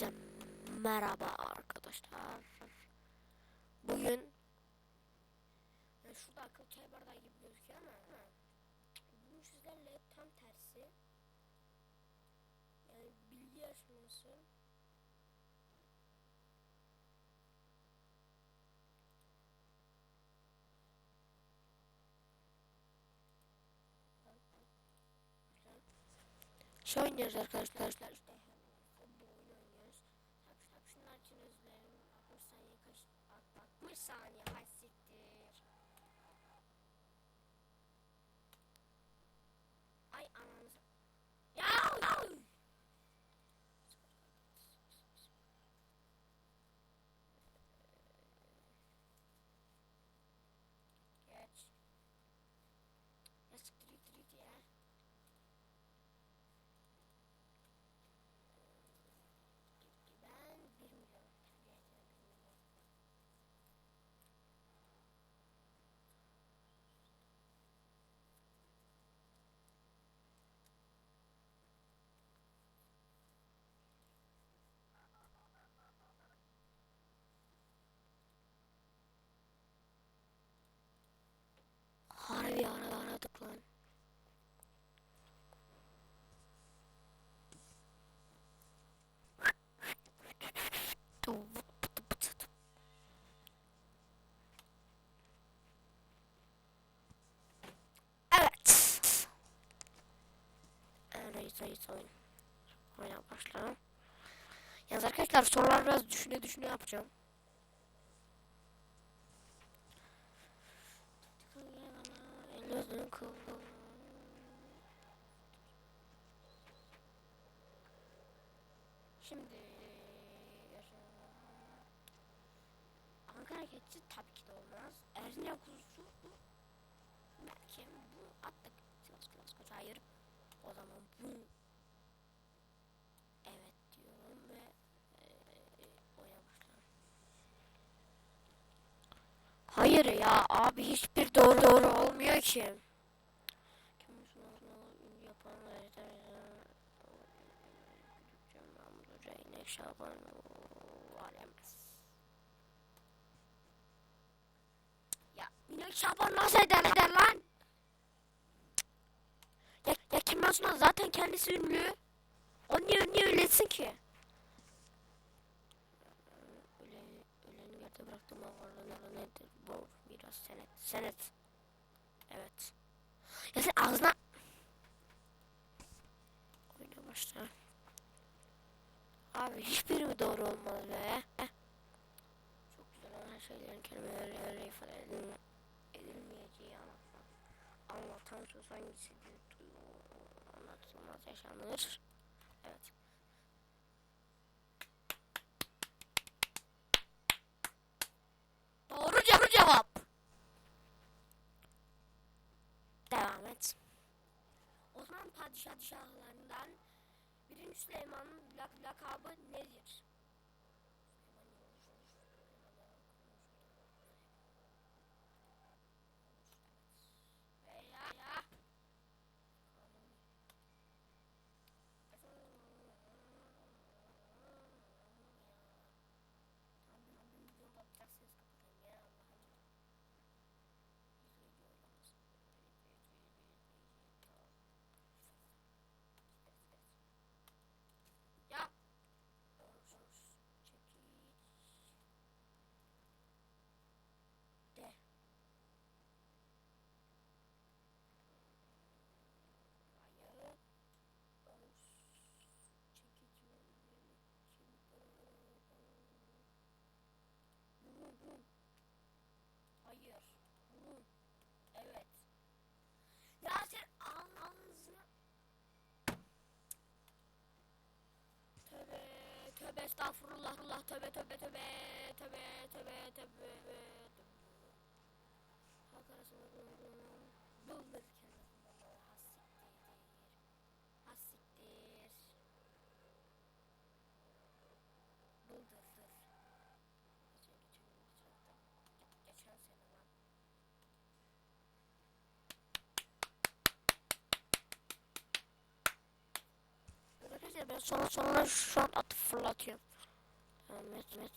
Herkese merhaba arkadaşlar. Bugün yani şurada akıl çay bardağı gibi gözüküyor ama ama bugün sizlerle tam tersi yani bilgi yarışması şey oynuyoruz arkadaşlar. İşte saniye Harbi arada aradık lan. Evet. Reis reis oyun. Oyuna başlayalım. Yalnız arkadaşlar sorular biraz düşüne düşüne yapacağım. Şimdi Ankara keçisi tabii ki de olmaz. Erzincan kuzusu belki bu attık. Sivas Sivas Koç hayır. O zaman bu evet diyorum ve başlıyorum. Hayır ya abi hiçbir doğru doğru olmuyor ki. Şaban var yemez. Ya yine Şaban nasıl eder eder lan? Ya, ya Kemal Sunal zaten kendisi ünlü. O niye, niye öylesin ki? Öyle, öleni yerde bıraktım ağırlığına nedir? Bu biraz senet. Senet. Evet. Ya sen ağzına... Oyuna başla. Hiçbiri mi doğru olmaz be? Çok güzel olan şeylerin kelimelerle öyle ifade edil edilmeyeceği anlatmak. Anlatan söz hangisidir? Anlatılmaz yaşanır. Evet. Doğru ce- cevap. Devam et. Osmanlı padişahlarından birinci Süleyman'ın lak- lakabı nedir? Veya ya. Ya. De. Hayır. Hayır. Burun. Evet. Ya sen ağzına... Tövbe, tövbe estağfurullah, Allah tövbe tövbe tövbe, tövbe tövbe. Halk arasında buldur kendini. Hassiktir. Hassiktir. Buldurdur. Geçen geçen geçen sene lan. Arkadaşlar ben sonra sonra şu an atı fırlatıyorum. Ahmet. Hemen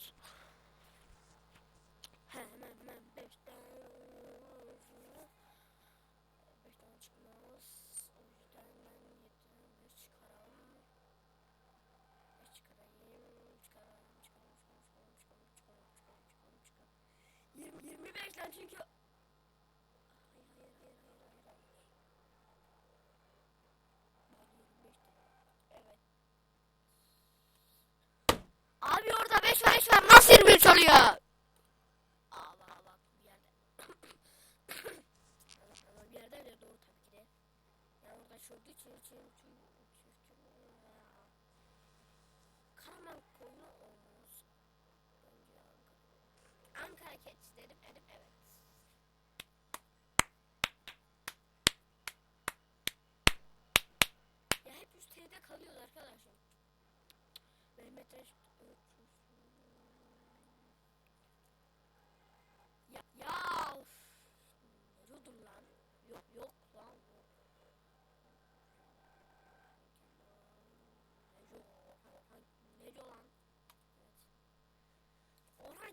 çöldü çöl çöl çöl çöl çöl Karaman koyunu olmuş. Önce Ankara. Ankara keçi dedim, dedim evet. Ya hep üst kalıyoruz arkadaşlar. Mehmet Reşit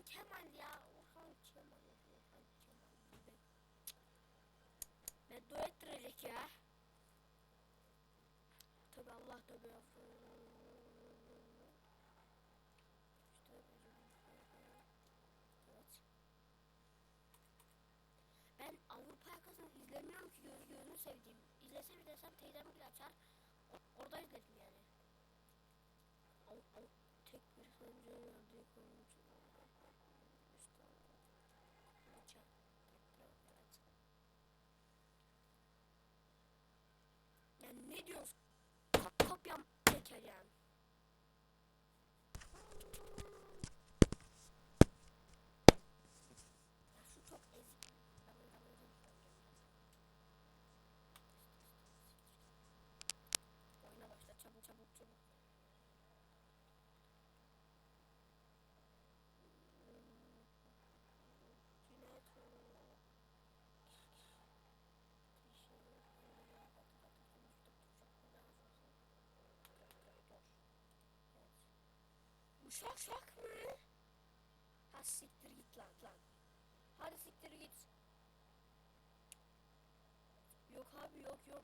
Kemal ya. Orhan Kemal. Orhan Kemal. gibi. Ne dua ettirecek ya. Tabi Allah tabi affı. Evet. Ben Avrupa yakasını izlemiyorum ki göz gözünü sevdiğim. İzlesem izlesem teyzem bile açar. Orada ediyorsun. Kopyam teker yani. Uşak şak mı? Ha siktir git lan lan. Hadi siktir git. Yok abi yok yok.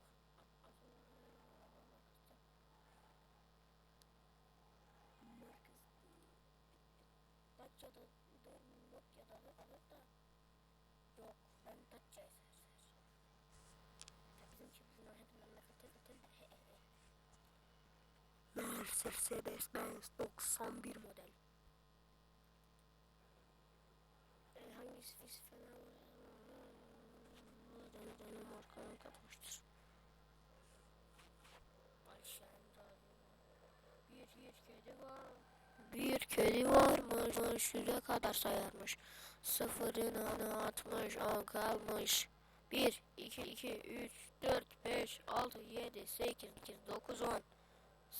Datça'da da Nokia'da da alır da. Yok ben Datça'yı seçeceğim. Ya bizimki bunlar hep memlekete zaten he he he. Mercedes Benz 91 model. E, hangisi biz fena Dön dönüm arkadan katmıştır. Aşağıda bir bir kedi var. Bir kedi varmış, kadar sayarmış. Sıfırını atmış, on kalmış. 1, 2, 2, 3, 4, 5, 6, 7, 8, 8, 9, 10.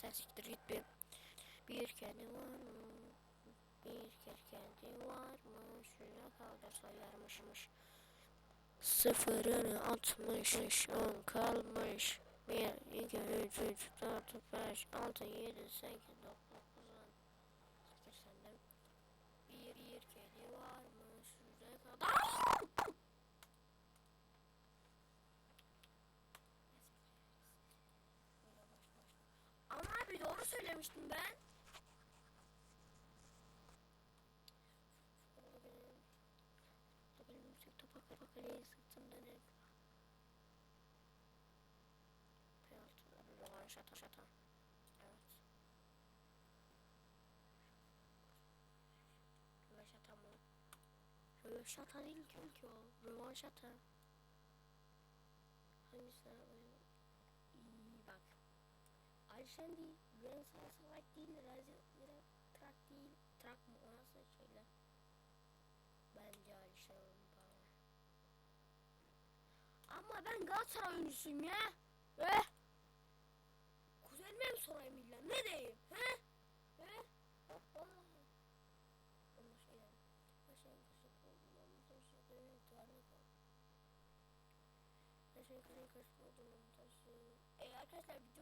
Sen siktir git bir. Bir kedi var mı? Bir kedi var mı? Şuna kaldırsa yarmışmış. Sıfırını atmış, on kalmış. Bir, iki, üç, üç, dört, beş, altı, yedi, sekiz, dokuz, dokuz, sekiz, senden. Bir, bir kedi var mı? Şuna kadar... olmuştum ben? Benim yüksek topa kapa kaleye sıktım dönerek. Penaltı, rövanş ata şata. Evet. Rövanş ata mı? Rövanş ata değil ki, ki o. Rövanş ata. Hangisi? İyi bak. Ayşen değil. Yarın savaş savaş değil de Lazer'e trak değil. Trak mı? Nasıl şeyler? Bence Alişan bana. Ama ben Galatasaray oyuncusuyum ya. Eh. Kuzenime mi sorayım illa? Ne diyeyim? He? He? Arkadaşlar